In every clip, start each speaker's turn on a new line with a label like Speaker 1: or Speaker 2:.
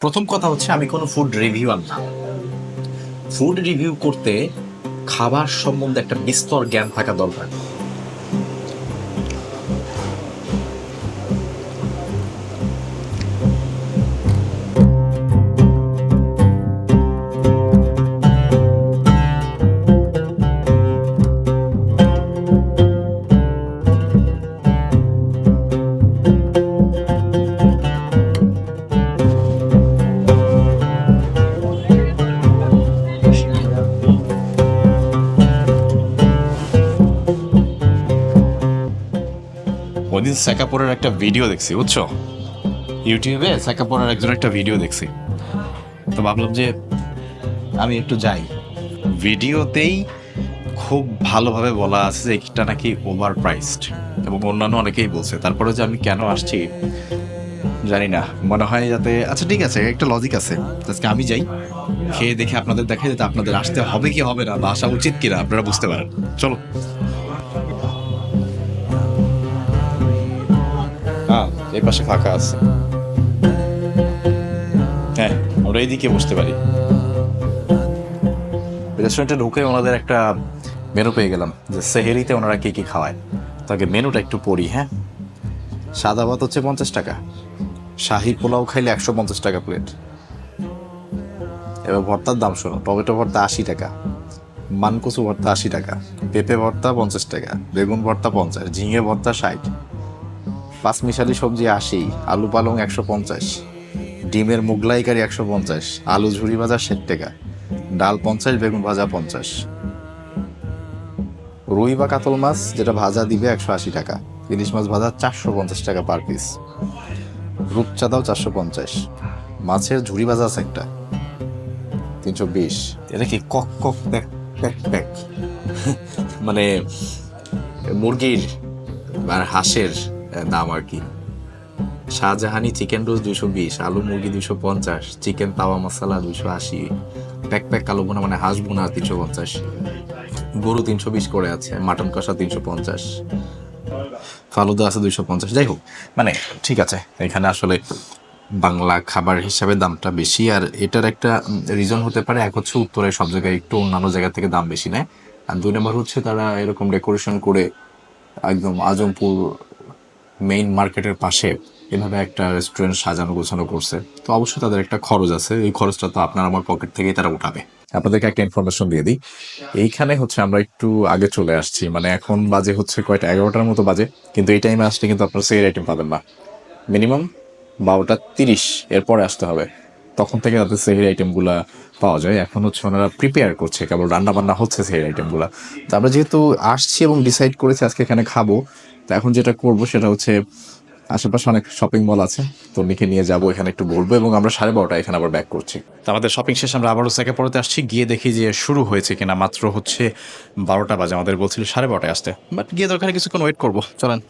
Speaker 1: প্রথম কথা হচ্ছে, আমি কোনো ফুড রিভিউয়ার না। ফুড রিভিউ করতে খাবার সম্বন্ধে একটা বিস্তর জ্ঞান থাকা দরকার। ওইদিন স্যাকাপুরের একটা ভিডিও দেখছি, বুঝছ? ইউটিউবে স্যাকাপুরের একজন একটা ভিডিও দেখছি। তো ভাবলাম যে আমি একটু যাই। ভিডিওতেই খুব ভালোভাবে বলা আছে যে এটা নাকি ওভার প্রাইসড এবং অন্যান্য অনেকেই বলছে। তারপরে যে আমি কেন আসছি, জানি না। মনে হয় যাতে আচ্ছা ঠিক আছে, একটা লজিক আছে। আজকে আমি যাই, খেয়ে দেখে আপনাদের দেখাই যাতে আপনাদের আসতে হবে কি হবে না বা আসা উচিত কিনা, আপনারা বুঝতে পারেন। চলো। এই পাশে ফাঁকা আছে। হ্যাঁ আমরা এইদিকে বসতে পারি। রেস্টুরেন্টে ঢুকে ওনাদের একটা মেনু পেয়ে গেলাম যে সেহেরিতে ওনারা কি কি খাওয়ায়। তাকে মেনুটা একটু পড়ি হ্যাঁ? সাদা ভাত হচ্ছে পঞ্চাশ টাকা। শাহি পোলাও খাইলে একশো পঞ্চাশ টাকা প্লেট এবার ভর্তার দাম শোনো, টমেটো ভর্তা আশি টাকা, মানকচু ভর্তা আশি টাকা, পেঁপে ভর্তা পঞ্চাশ টাকা, বেগুন ভর্তা পঞ্চাশ, ঝিঙে ভর্তা ষাট। পাঁচমিশালি সবজি আশি, আলু পালং একশো পঞ্চাশ, ডিমের মোগলাই কারি একশো পঞ্চাশ, আলু ঝুড়ি ভাজা ষাট টাকা, ডাল পঞ্চাশ, বেগুন ভাজা পঞ্চাশ। রুই বা কাতল মাছ যেটা ভাজা দিবে একশো আশি টাকা, ইলিশ মাছ ভাজা চারশো পঞ্চাশ টাকা পার পিস রূপচাঁদাও চারশো পঞ্চাশ, মাছের ঝুড়ি ভাজা আছে একটা, তিনশো বিশ। এটা কি কক কক মানে মুরগির আর হাঁসের দাম আর কি? শাহজাহানি চিকেন রোজ দুশো বিশ, আলু মুরগি দুশো পঞ্চাশ, চিকেন তাওয়া মশলা দুশো আশি প্যাক প্যাক কালো বোনা মানে হাঁস বোনা তিনশো পঞ্চাশ, গরু তিনশো বিশ করে আছে, মাটন কষা তিনশো পঞ্চাশ, ফালুদা আছে দুইশো পঞ্চাশ। যাই হোক মানে ঠিক আছে, এখানে আসলে বাংলা খাবার হিসাবে দামটা বেশি, আর এটার একটা রিজন হতে পারে, এক হচ্ছে উত্তরে সব জায়গায় একটু অন্যান্য জায়গা থেকে দাম বেশি নেয়, আর দুই নম্বর হচ্ছে তারা এরকম ডেকোরেশন করে একদম আজমপুর মেইন মার্কেটের পাশে এভাবে একটা রেস্টুরেন্ট সাজানো, গোছানো করছে। তো অবশ্যই তাদের একটা খরচ আছে। এই খরচটা তো আপনার আমার পকেট থেকেই তারা উঠাবে। আপনাদেরকে একটা ইনফরমেশন দিয়ে দিই। এইখানে হচ্ছে আমরা একটু আগে চলে আসছি। মানে এখন বাজে হচ্ছে কয়টা? এগারোটার মতো বাজে। কিন্তু এই টাইমে আসলে কিন্তু আপনার সেল আইটেম পাবেন না। মিনিমাম বারোটা তিরিশ। এরপরে আসতে হবে। তখন থেকে তাদের সেহের আইটেমগুলো পাওয়া যায়। এখন হচ্ছে ওনারা প্রিপেয়ার করছে। কেবল রান্না বান্না হচ্ছে সেহের আইটেমগুলো তো আমরা যেহেতু আসছি এবং ডিসাইড করেছি আজকে এখানে খাব তো এখন যেটা করব সেটা হচ্ছে আশেপাশে অনেক শপিং মল আছে। তো নিকে নিয়ে যাব এখানে একটু বলব এবং আমরা সাড়ে বারোটা এখানে আবার ব্যাক করছি। তো আমাদের শপিং শেষ আমরা আবারও সেকে পড়তে আসছি গিয়ে দেখি যে শুরু হয়েছে কিনা। মাত্র হচ্ছে বারোটা বাজে আমাদের বলছিল সাড়ে বারোটায় আসতে। বাট গিয়ে দরকার কিছুক্ষণ ওয়েট করব চলেন।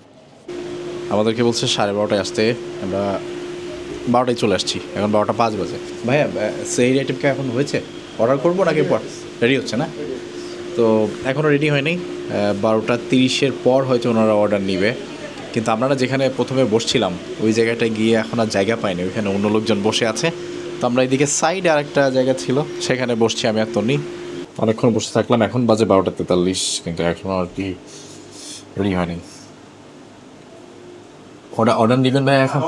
Speaker 1: আমাদেরকে বলছে সাড়ে বারোটায় আসতে আমরা বারোটায় চলে আসছি এখন বারোটা পাঁচ বাজে। ভাইয়া সেই আইটেমটা এখন হয়েছে? অর্ডার করব নাকি পর রেডি হচ্ছে না? তো এখনও রেডি হয়নি। বারোটা তিরিশের পর হয়তো ওনারা অর্ডার নিবে। কিন্তু আপনারা যেখানে প্রথমে বসছিলাম, ওই জায়গাটায় গিয়ে এখন আর জায়গা পাইনি। ওইখানে অন্য লোকজন বসে আছে। তো আমরা এদিকে আর একটা জায়গা ছিল, সেখানে বসছি আমি আর তনি অনেকক্ষণ বসে থাকলাম, এখন বাজে বারোটা তেতাল্লিশ, কিন্তু এখনও আর কি রেডি হয়নি। অর্ডার অর্ডার নেবেন ভাই এখন?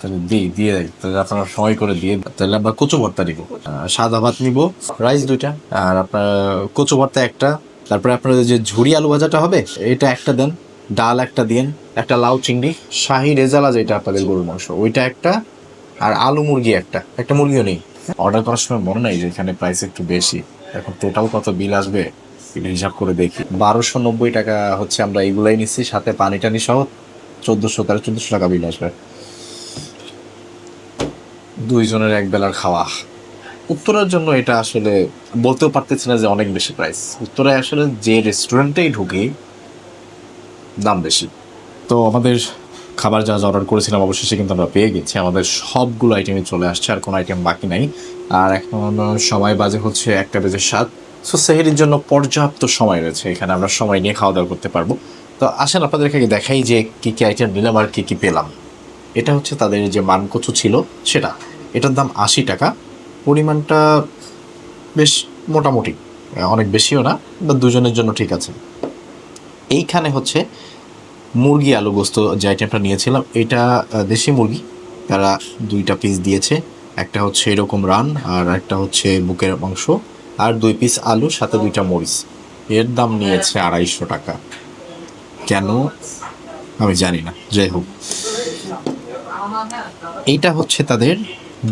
Speaker 1: তাহলে দিই দিয়ে দেয়। তাহলে আপনারা সময় করে দিয়ে তাহলে আমরা কচু ভর্তা নিব। সাদা ভাত নিব রাইস দুইটা আর আপনার কচু ভর্তা একটা। তারপরে আপনাদের যে ঝুরি আলু ভাজাটা হবে এটা একটা দেন ডাল একটা দিন একটা লাউ চিংড়ি শাহি রেজালা যেটা আপনাদের গরুর মাংস ওইটা একটা আর আলু মুরগি একটা। একটা মুরগিও নেই। অর্ডার করার সময় মনে নাই যে এখানে প্রাইস একটু বেশি। এখন টোটাল কত বিল আসবে হিসাব করে দেখি। বারোশো নব্বই টাকা হচ্ছে আমরা এইগুলাই নিচ্ছি সাথে পানি টানি সহ চোদ্দোশো তেরো চোদ্দোশো টাকা বিল আসবে। দুইজনের এক বেলার খাওয়া। উত্তরের জন্য এটা আসলে বলতেও পারতেছি না যে অনেক বেশি প্রাইস উত্তরে আসলে যে রেস্টুরেন্টেই ঢুকি, দাম বেশি। তো আমাদের খাবার যা অর্ডার করেছিলাম, অবশেষে কিন্তু আমরা পেয়ে গেছি। আমাদের সবগুলো আইটেমই চলে আসছে, আর কোনো আইটেম বাকি নাই। আর এখন সময় বাজে হচ্ছে একটা বেজে সাত। সো সেহেরির জন্য পর্যাপ্ত সময় রয়েছে। এখানে আমরা সময় নিয়ে খাওয়া দাওয়া করতে পারব। তো আসেন আপনাদেরকে দেখাই যে কী কী আইটেম নিলাম আর কী কী পেলাম। এটা হচ্ছে তাদের যে মানকচু ছিল, সেটা। এটার দাম আশি টাকা। পরিমাণটা বেশ মোটামুটি, অনেক বেশিও না বা দুজনের জন্য ঠিক আছে। এইখানে হচ্ছে মুরগি আলু গোস্ত যে আইটেমটা নিয়েছিলাম, এটা দেশি মুরগি। তারা দুইটা পিস দিয়েছে। একটা হচ্ছে এরকম রান আর একটা হচ্ছে বুকের মাংস। আর দুই পিস আলু, সাথে দুইটা মরিচ। এর দাম নিয়েছে আড়াইশো টাকা। কেন? আমি জানি না, যাই হোক। এইটা হচ্ছে তাদের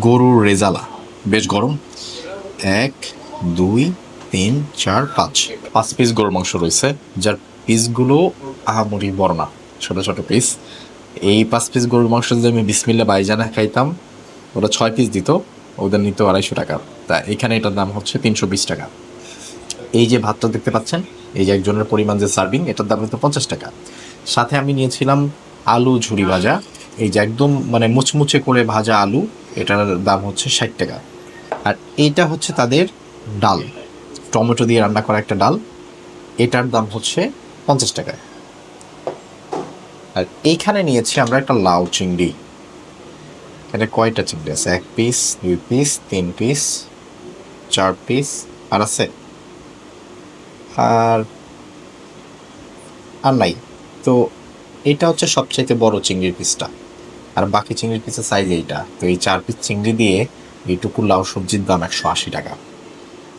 Speaker 1: গরুর রেজালা। বেশ গরম। এক, দুই, তিন, চার, পাঁচ। পাঁচ পিস গরুর মাংস রয়েছে, যার পিসগুলো আহামরি বড় না ছোট ছোট পিস এই পাঁচ পিস গরুর মাংস যদি আমি বিসমিল্লা বাইজানা খাইতাম, ওরা ছয় পিস দিত, ওদের নিত আড়াইশো টাকা। তা এখানে এটার দাম হচ্ছে তিনশো বিশ টাকা। এই যে ভাতটা দেখতে পাচ্ছেন, এই যে একজনের পরিমাণ যে সার্ভিং এটার দাম কিন্তু পঞ্চাশ টাকা। সাথে আমি নিয়েছিলাম আলু ঝুরি ভাজা। এই যে একদম মানে মুচমুচে করে ভাজা আলু, এটার দাম হচ্ছে ষাট টাকা। আর এইটা হচ্ছে তাদের ডাল। টমেটো দিয়ে রান্না করা একটা ডাল, এটার দাম হচ্ছে পঞ্চাশ টাকা। আর এইখানে নিয়েছি আমরা একটা লাউ চিংড়ি। এটা কয়টা চিংড়ি আছে? এক পিস দুই পিস তিন পিস চার পিস আর আছে আর আর নাই। তো এটা হচ্ছে সবচাইতে বড় চিংড়ির পিসটা। আর বাকি চিংড়ির পিসের সাইজ এইটা। তো এই চার পিস চিংড়ি দিয়ে এইটুকু লাউ সবজির দাম একশো আশি টাকা।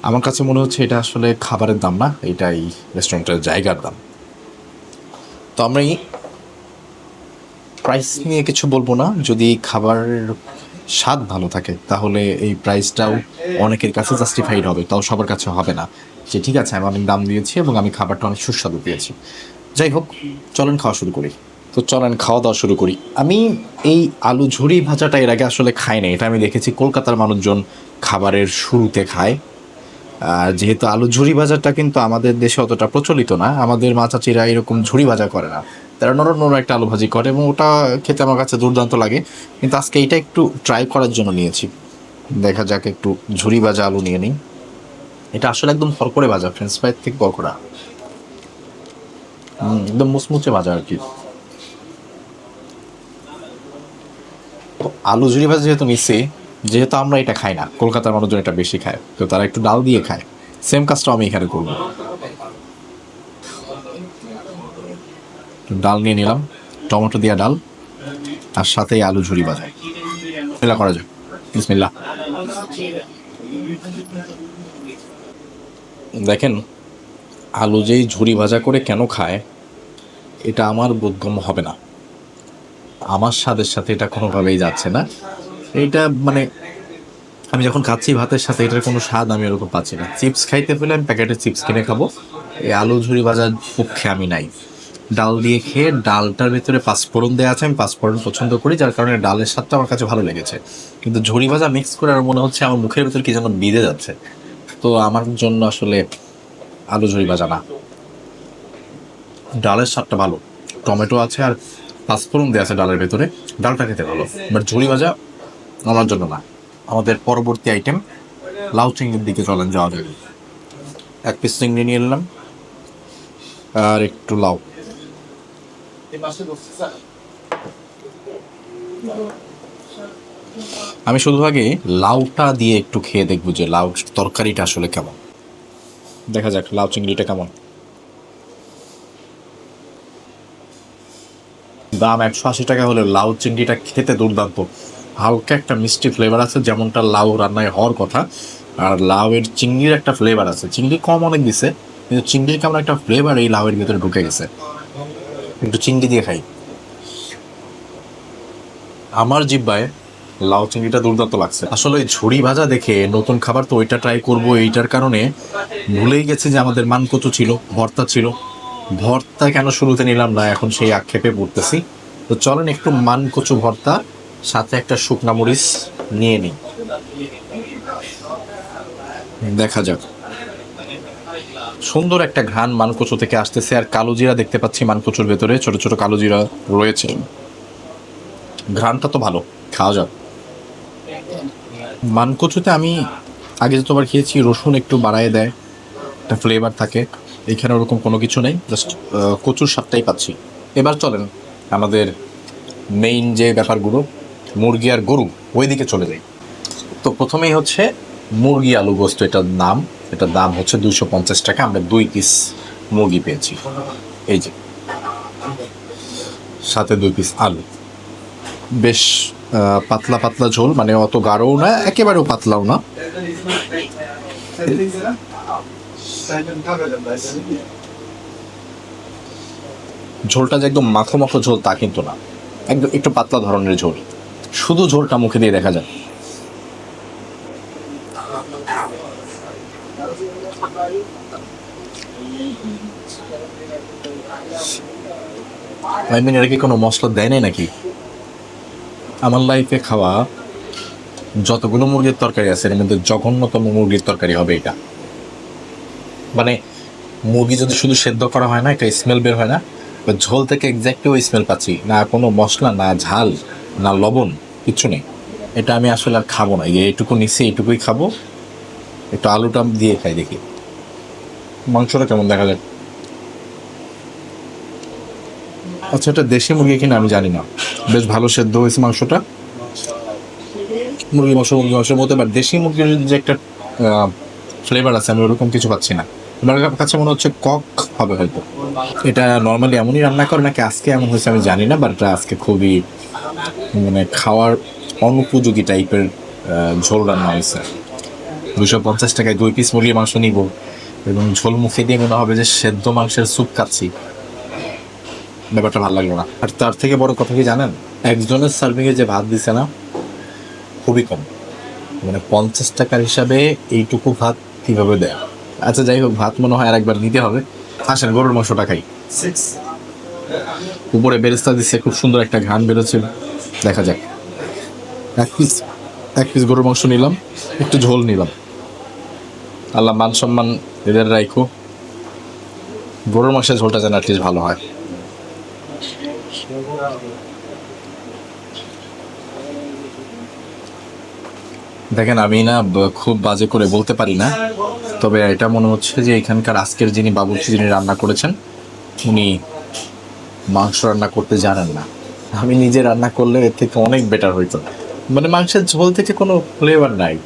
Speaker 1: আমার কাছে মনে হচ্ছে এটা আসলে খাবারের দাম না এটা এই রেস্টুরেন্টের জায়গার দাম। তো আমি প্রাইস নিয়ে কিছু বলব না। যদি খাবারের স্বাদ ভালো থাকে, তাহলে এই প্রাইসটাও অনেকের কাছে জাস্টিফাইড হবে, তাও সবার কাছে হবে না। যে ঠিক আছে, আমি অনেক দাম দিয়েছি এবং আমি খাবারটা অনেক সুস্বাদু পেয়েছি। যাই হোক, চলেন খাওয়া শুরু করি। তো চলেন, খাওয়া দাওয়া শুরু করি। আমি এই আলু ঝুরি ভাজাটা এর আগে আসলে খাই না এটা আমি দেখেছি কলকাতার মানুষজন খাবারের শুরুতে খায়। আর যেহেতু আলু ঝুরি ভাজাটা কিন্তু আমাদের দেশে অতটা প্রচলিত না, আমাদের মাচাচিরা এরকম ঝুরি ভাজা করে না। তারা নরম নরম একটা আলু ভাজি করে এবং ওটা খেতে আমার কাছে দুর্দান্ত লাগে। কিন্তু আজকে এটা একটু ট্রাই করার জন্য নিয়েছি। দেখা যাক, একটু ঝুরি ভাজা আলু নিয়ে নিই। এটা আসলে একদম ফরকরে ভাজা ফ্রেঞ্চ ফ্রাই থেকে কড়কড়া একদম মুচমুচে ভাজা আর কি। আলু ঝুরি ভাজা যেহেতু নিচ্ছি যেহেতু আমরা এটা খাই না, কলকাতার মানুষজন এটা বেশি খায়, তো তারা একটু ডাল দিয়ে খায়। সেম কাজটা আমি এখানে করব। ডাল নিয়ে নিলাম, টমেটো দেওয়া ডাল, আর সাথে আলু ঝুরি ভাজা। বিসমিল্লাহ, করা যাক। বিসমিল্লাহ। দেখেন, আলু যেই ঝুরি ভাজা করে কেন খায়, এটা আমার বোধগম্য হবে না। আমার স্বাদের সাথে এটা কোনোভাবেই যাচ্ছে না। এইটা মানে আমি যখন খাচ্ছি ভাতের সাথে, এটার কোনো স্বাদ আমি ওরকম পাচ্ছি না। চিপস খাইতে পেলে আমি প্যাকেটের চিপস কিনে খাব। এই আলু ঝুরি ভাজার পক্ষে আমি নাই। ডাল দিয়ে খেয়ে ডালটার ভেতরে পাঁচফোড়ন দেওয়া আছে, আমি পাঁচফোড়ন পছন্দ করি, যার কারণে ডালের স্বাদটা আমার কাছে ভালো লেগেছে। কিন্তু ঝুরি ভাজা মিক্স করে আর মনে হচ্ছে আমার মুখের ভেতর কি যেন বিঁধে যাচ্ছে। তো আমার জন্য আসলে আলু ঝুরি ভাজা না। ডালের স্বাদটা ভালো। টমেটো আছে আর পাঁচফোড়ন দেওয়া আছে ডালের ভেতরে। ডালটা খেতে ভালো। বাট ঝুরি ভাজা আমার জন্য না। আমাদের পরবর্তী আইটেম লাউ চিংড়ির দিকে চলেন, যাওয়া যাবে এক পিস চিংড়ি নিয়ে নিলাম। আর একটু লাউ। আমি শুধু আগে লাউটা দিয়ে একটু খেয়ে দেখব যে লাউ তরকারিটা আসলে কেমন। দেখা যাক, লাউ চিংড়িটা কেমন। দাম একশো আশি টাকা হলে লাউ চিংড়িটা খেতে দুর্দান্ত। হালকা একটা মিষ্টি ফ্লেভার আছে, যেমনটা লাউ রান্নায় হওয়ার কথা। আর লাউয়ের চিংড়ির একটা ফ্লেভার আছে। চিংড়ি কম অনেক দিছে, কিন্তু চিংড়ির কেমন একটা ফ্লেভার এই লাউয়ের ভিতরে ঢুকে গেছে। একটু চিংড়ি দিয়ে খাই। আমার জিব্বায় লাউ চিংড়িটা দুর্দান্ত লাগছে। আসলে ঝুড়ি ভাজা দেখে নতুন খাবার তো ওইটা ট্রাই করব এইটার কারণে ভুলেই গেছে যে আমাদের মানকচু ছিল, ভর্তা ছিল। ভর্তা কেন শুরুতে নিলাম না, এখন সেই আক্ষেপে পড়তেছি। তো চলেন একটু মানকচু ভর্তা, সাথে একটা শুকনা মরিচ নিয়ে নিই। দেখা যাক। সুন্দর একটা ঘ্রাণ মানকচু থেকে আসতেছে, আর কালো জিরা দেখতে পাচ্ছি মানকচুর ভেতরে, ছোট ছোট কালো জিরা রয়েছে। ঘ্রাণটা তো ভালো, খাওয়া যাক। মানকচুতে আমি আগে যতবার খেয়েছি, রসুন একটু বাড়ায় দেয়, একটা ফ্লেভার থাকে। এখানে ওরকম কোনো কিছু নেই জাস্ট কচুর স্বাদটাই পাচ্ছি। এবার চলেন আমাদের মেইন যে ব্যাপারগুলো, মুরগি আর গরু ওই দিকে চলে যাই। তো প্রথমেই হচ্ছে মুরগি আলু গোস্ত, এটার নাম। এটার দাম হচ্ছে দুশো পঞ্চাশ টাকা। আমরা দুই পিস মুরগি পেয়েছি। এই যে। সাথে দুই পিস আলু। বেশ পাতলা পাতলা ঝোল মানে অত গাঢ়ও না, একেবারেও পাতলাও না। ঝোলটা যে একদম মাখো মাখো ঝোল তা কিন্তু না। একদম একটু পাতলা ধরনের ঝোল। শুধু ঝোলটা মুখে দিয়ে দেখা যায়। আই মিন এটা কি কোনো মশলা দেয় নাই নাকি? আমার লাইফে খাওয়া যতগুলো মুরগির তরকারি আছে, এর মধ্যে জঘন্যতম মুরগির তরকারি হবে এটা। মানে মুরগি যদি শুধু সেদ্ধ করা হয় না, একটা স্মেল বের হয় না ঝোল থেকে এক্স্যাক্টলি ওই স্মেল পাচ্ছি, না কোনো মশলা না ঝাল, না লবণ, কিচ্ছু নেই। এটা আমি আসলে আর খাব না। এইটুকু নিচ্ছি, এইটুকুই খাব। একটু আলুটা দিয়ে খাই দেখি। মাংসটা কেমন দেখা যায় আচ্ছা এটা দেশি মুরগি কিনা আমি জানি না। বেশ ভালো সেদ্ধ হয়েছে মাংসটা। মুরগি মাংস, মুরগি মাংসের মধ্যে বা দেশি মুরগির যে একটা ফ্লেভার আছে, আমি ওরকম কিছু পাচ্ছি না। আমার কাছে মনে হচ্ছে কক হবে হয়তো। এটা নর্মালি এমনই রান্না করে, নাকি আজকে এমন হয়েছে আমি জানি না বাট আজকে খুবই মানে খাওয়ার অনুপযোগী টাইপের ঝোল রান্না হয়েছে। দুশো পঞ্চাশ টাকায় দুই পিস মুরগির মাংস নিব। এবং ঝোল মুখে দিয়ে মনে হবে যে সেদ্ধ মাংসের স্যুপ খাচ্ছি। ব্যাপারটা ভালো লাগল না। আর তার থেকে বড় কথা কি জানেন? একজনের সার্ভিংয়ে যে ভাত দিছে না খুবই কম। মানে পঞ্চাশ টাকার হিসাবে এইটুকু ভাত কীভাবে দেয়? আচ্ছা যাই হোক ভাত মনে হয় আর একবার নিতে হবে। আসেন গরুর মাংসটা খাই। উপরে বেরেস্তা দিচ্ছে খুব সুন্দর একটা ঘান বেরোচ্ছে। দেখা যাক। এক পিস এক পিস গরুর মাংস নিলাম একটু ঝোল নিলাম। আল্লাহ মান সম্মান এদের রাখো গরুর মাংসের ঝোলটা যেন অ্যাটলিস্ট ভালো হয়। দেখেন, আমি না খুব বাজে করে বলতে পারি না। তবে এটা মনে হচ্ছে যে এখানকার আজকের যিনি বাবুর্চি যিনি রান্না করেছেন, উনি মাংস রান্না করতে জানেন না। আমি নিজে রান্না করলে এর থেকে অনেক বেটার হইতো। মানে মাংসের ঝোল থেকে কোনো ফ্লেভার নাই।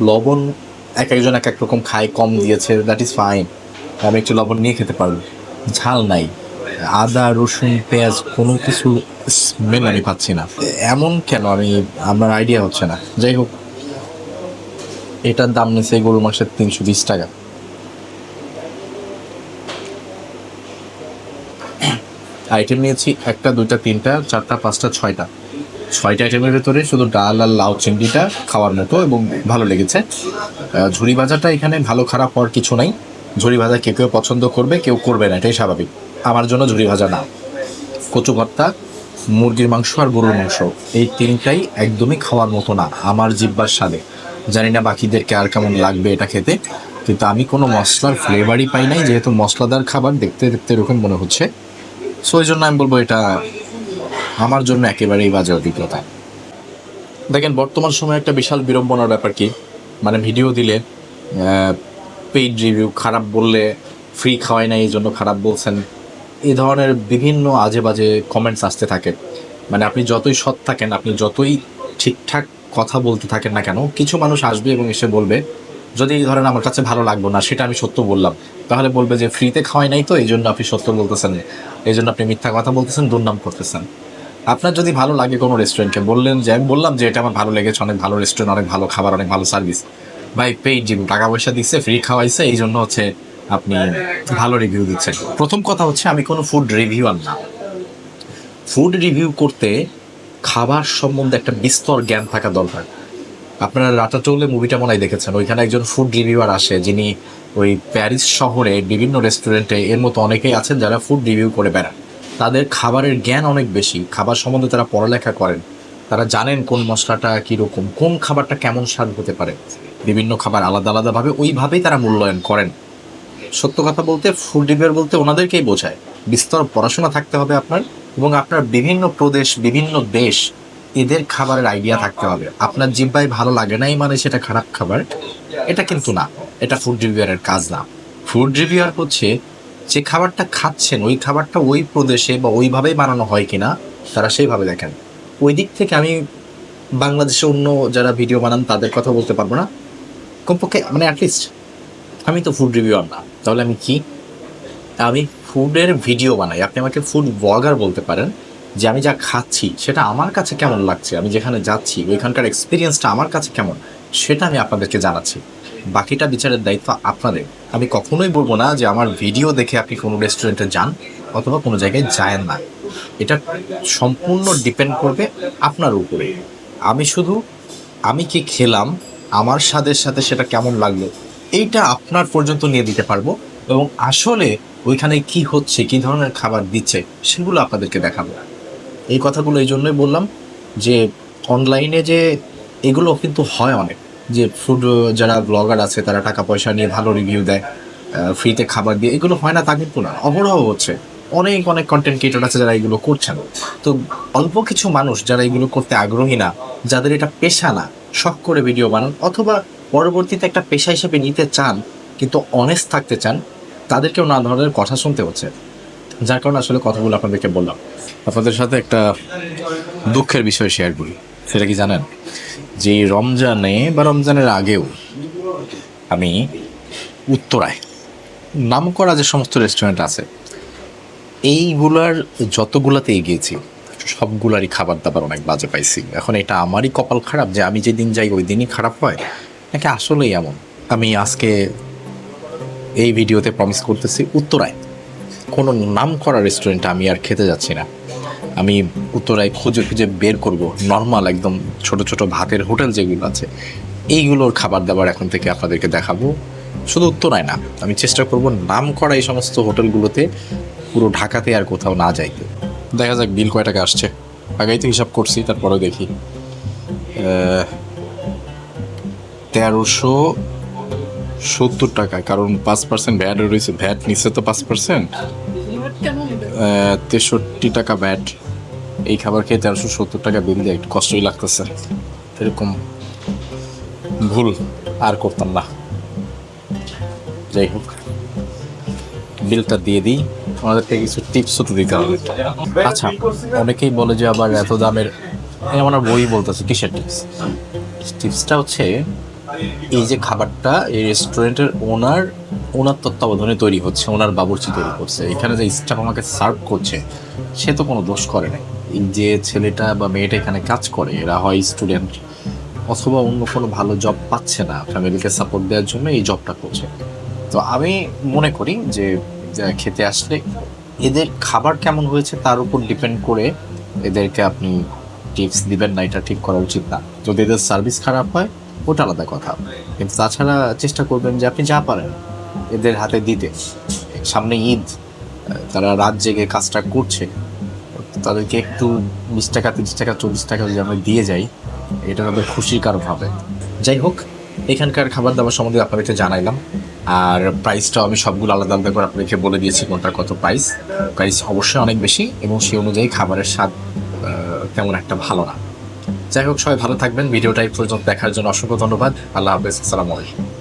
Speaker 1: লবণ এক একজন এক এক রকম খায়, কম দিয়েছে দ্যাট ইজ ফাইন আমি একটু লবণ নিয়ে খেতে পারব। ঝাল নাই। আদা, রসুন, পেঁয়াজ, কোনো কিছু স্মেল আমি পাচ্ছি না। এমন কেন? আমি, আমার আইডিয়া হচ্ছে না। যাই হোক, এটার দাম নিচ্ছে এই গরুর মাংসের তিনশো বিশ টাকা। আইটেম নিয়েছি একটা, দুইটা, তিনটা, চারটা, পাঁচটা, ছয়টা। ছয়টা আইটেমের ভেতরে শুধু ডাল আর লাউ চিংড়িটা খাওয়ার মতো এবং ভালো লেগেছে। ঝুড়ি ভাজাটা এখানে ভালো খারাপ হওয়ার কিছু নাই। ঝুড়ি ভাজা কেউ কেউ পছন্দ করবে, কেউ করবে না, এটাই স্বাভাবিক। আমার জন্য ঝুড়ি ভাজা না। কচু ভর্তা, মুরগির মাংস আর গরুর মাংস, এই তিনটাই একদমই খাওয়ার মতো না, আমার জিব্বার স্বাদে। জানি না বাকিদেরকে আর কেমন লাগবে এটা খেতে, কিন্তু আমি কোনো মশলার ফ্লেভারই পাই নাই, যেহেতু মশলাদার খাবার দেখতে দেখতে এরকম মনে হচ্ছে। সো এই জন্য আমি বলব এটা আমার জন্য একেবারেই বাজে অভিজ্ঞতা। দেখেন, বর্তমান সময়ে একটা বিশাল বিড়ম্বনার ব্যাপার কি? মানে ভিডিও দিলে পেইড রিভিউ খারাপ বললে ফ্রি খাওয়ায় না, এই জন্য খারাপ বলছেন। এই ধরনের বিভিন্ন আজে বাজে কমেন্টস আসতে থাকে। মানে আপনি যতই সৎ থাকেন, আপনি যতই ঠিকঠাক কথা বলতে থাকেন না কেন, কিছু মানুষ আসবে এবং এসে বলবে, যদি এই ধরেন আমার কাছে ভালো লাগবো না, সেটা আমি সত্য বললাম। তাহলে বলবে যে ফ্রিতে খাওয়াই নাই তো, এই জন্য আপনি সত্য বলতেছেন। এই জন্য আপনি মিথ্যা কথা বলতেছেন, দুর্নাম করতেছেন। আপনার যদি ভালো লাগে কোনো রেস্টুরেন্টকে বললেন যে, আমি বললাম যে, এটা আমার ভালো লেগেছে, অনেক ভালো রেস্টুরেন্ট অনেক ভালো খাবার, অনেক ভালো সার্ভিস ভাই পেইড জিম টাকা পয়সা দিচ্ছে ফ্রি খাওয়াইছে, এই জন্য হচ্ছে আপনি ভালো রিভিউ দিচ্ছেন। প্রথম কথা হচ্ছে, আমি কোনো ফুড রিভিউয়ার না। ফুড রিভিউ করতে খাবার সম্বন্ধে একটা বিস্তর জ্ঞান থাকা দরকার। আপনারা রাটাটোলে মুভিটা মনে হয় দেখেছেন, ওইখানে একজন ফুড রিভিউয়ার আসে, যিনি ওই প্যারিস শহরে বিভিন্ন রেস্টুরেন্টে এর মতো অনেকেই আছেন যারা ফুড রিভিউ করে বেড়ান। তাদের খাবারের জ্ঞান অনেক বেশি। খাবার সম্বন্ধে তারা পড়ালেখা করেন। তারা জানেন কোন মশলাটা কীরকম, কোন খাবারটা কেমন স্বাদ হতে পারে। বিভিন্ন খাবার আলাদা আলাদাভাবে ওইভাবেই তারা মূল্যায়ন করেন। সত্য কথা বলতে ফুড রিভিউয়ার বলতে ওনাদেরকেই বোঝায়। বিস্তর পড়াশোনা থাকতে হবে আপনার এবং আপনার বিভিন্ন প্রদেশ, বিভিন্ন দেশ, এদের খাবারের আইডিয়া থাকতে হবে। আপনার জিব্বাই ভালো লাগে নাই মানে সেটা খারাপ খাবার, এটা কিন্তু না। এটা ফুড রিভিউয়ারের কাজ না। ফুড রিভিউয়ার হচ্ছে যে খাবারটা খাচ্ছেন, ওই খাবারটা ওই প্রদেশে বা ওইভাবেই বানানো হয় কিনা, তারা সেইভাবে দেখেন। ওই দিক থেকে আমি বাংলাদেশে অন্য যারা ভিডিও বানান, তাদের কথা বলতে পারব না। কমপক্ষে মানে অ্যাটলিস্ট আমি তো ফুড রিভিউয়ার না। তাহলে আমি কি? আমি ফুডের ভিডিও বানাই। আপনি আমাকে ফুড ব্লগার বলতে পারেন, যে আমি যা খাচ্ছি, সেটা আমার কাছে কেমন লাগছে? আমি যেখানে যাচ্ছি, ওইখানকার এক্সপিরিয়েন্সটা আমার কাছে কেমন? সেটা আমি আপনাদেরকে জানাচ্ছি। বাকিটা বিচারের দায়িত্ব আপনাদের। আমি কখনোই বলব না যে আমার ভিডিও দেখে আপনি কোনো রেস্টুরেন্টে যান অথবা কোনো জায়গায় যায়েন না। এটা সম্পূর্ণ ডিপেন্ড করবে আপনার উপরে। আমি শুধু, আমি কি খেলাম, আমার স্বাদের সাথে সেটা কেমন লাগল, এইটা আপনার পর্যন্ত নিয়ে দিতে পারব এবং আসলে ওইখানে কি হচ্ছে, কি ধরনের খাবার দিচ্ছে, সেগুলো আপনাদেরকে দেখাবো। এই কথাগুলো এই জন্যই বললাম যে অনলাইনে যে এগুলো কিন্তু হয় অনেক। যে ফুড যারা ব্লগার আছে, তারা টাকা পয়সা নিয়ে ভালো রিভিউ দেয় ফ্রিতে খাবার দিয়ে, এগুলো হয় না তা কিন্তু না অবরহ হচ্ছে। অনেক অনেক কন্টেন্ট ক্রিয়েটর আছে যারা এগুলো করছেন। তো অল্প কিছু মানুষ যারা এগুলো করতে আগ্রহী না, যাদের এটা পেশা না, শখ করে ভিডিও বানান, অথবা পরবর্তীতে একটা পেশা হিসেবে নিতে চান, কিন্তু অনেস্ট থাকতে চান, তাদেরকেও নানা ধরনের কথা শুনতে হচ্ছে। যার কারণে আসলে কথাগুলো আপনাদেরকে বললাম। আপনাদের সাথে একটা দুঃখের বিষয় শেয়ার করি, সেটা কি জানেন? যে রমজানে বা রমজানের আগেও আমি উত্তরায় নাম করা যে সমস্ত রেস্টুরেন্ট আছে, এইগুলার যতগুলাতেই গিয়েছি সবগুলারই খাবার দাবার অনেক বাজে পাইছি। এখন এটা আমারই কপাল খারাপ যে আমি যেদিন যাই ওই দিনই খারাপ হয়, নাকি আসলেই এমন? আমি আজকে এই ভিডিওতে প্রমিস করতেছি, উত্তরায় কোনো নাম করা রেস্টুরেন্টে আমি আর খেতে যাচ্ছি না। আমি উত্তরায় খুঁজে খুঁজে বের করব। নর্মাল একদম ছোট ছোট ভাতের হোটেল যেগুলো আছে, এইগুলোর খাবার দাবার এখন থেকে আপনাদেরকে দেখাবো। শুধু উত্তরায় না, আমি চেষ্টা করব নাম করা এই সমস্ত হোটেলগুলোতে পুরো ঢাকাতে আর কোথাও না যাইতে। দেখা যাক, বিল কয় টাকা আসছে। আগেই তো হিসাব করছি, তারপরেও দেখি। তেরোশো সত্তর টাকা, কারণ পাঁচ পার্সেন্ট ভ্যাট রয়েছে। ভ্যাট নিচ্ছে তো পাঁচ পার্সেন্ট তেষট্টি টাকা ব্যাট। এই খাবার খেয়ে তেরোশো সত্তর টাকা বিল দিয়ে একটু কষ্টই লাগতেছে। এরকম ভুল আর করতাম না। যাই হোক, বিলটা দিয়ে দিই। আমাদেরকে কিছু টিপসও তো দিতে হবে। আচ্ছা অনেকেই বলে যে আবার এত দামের আমার বই বলতেছে কিসের টিপস? টিপসটা হচ্ছে, এই যে খাবারটা এই রেস্টুরেন্টের ওনার ওনার তত্ত্বাবধানে তৈরি হচ্ছে, ওনার বাবুর্চি তৈরি করছে। এখানে যে স্টাফ আমাকে সার্ভ করছে, সে তো কোনো দোষ করে নাই। যে ছেলেটা বা মেয়েটা এখানে কাজ করে, এরা হয় স্টুডেন্ট অথবা অন্য কোনো ভালো জব পাচ্ছে না ফ্যামিলিকে সাপোর্ট দেওয়ার জন্য এই জবটা করছে। তো আমি মনে করি যে খেতে আসলে এদের খাবার কেমন হয়েছে তার উপর ডিপেন্ড করে এদেরকে আপনি টিপস দিবেন না, এটা ঠিক করা উচিত না। যদি এদের সার্ভিস খারাপ হয়, ওটা আলাদা কথা। কিন্তু তাছাড়া চেষ্টা করবেন যে আপনি যা পারেন। এদের হাতে দিতে। সামনে ঈদ, তারা রাত জেগে কাজটা করছে। তাদেরকে একটু বিশ টাকা, তিরিশ টাকা, চল্লিশ টাকা যদি আমরা দিয়ে যাই, এটা তাদের খুশির কারণ হবে। যাই হোক, এখানকার খাবার দাবার সম্বন্ধে আপনাদেরকে জানাইলাম। আর প্রাইসটাও আমি সবগুলো আলাদা আলাদা করে আপনাদেরকে বলে দিয়েছি, কোনটার কত প্রাইস প্রাইস অবশ্যই অনেক বেশি এবং সেই অনুযায়ী খাবারের স্বাদ তেমন একটা ভালো না। যাই হোক, সবাই ভালো থাকবেন। ভিডিওটা এই পর্যন্ত দেখার জন্য অসংখ্য ধন্যবাদ। আল্লাহ হাফেজ। আসসালামু আলাইকুম।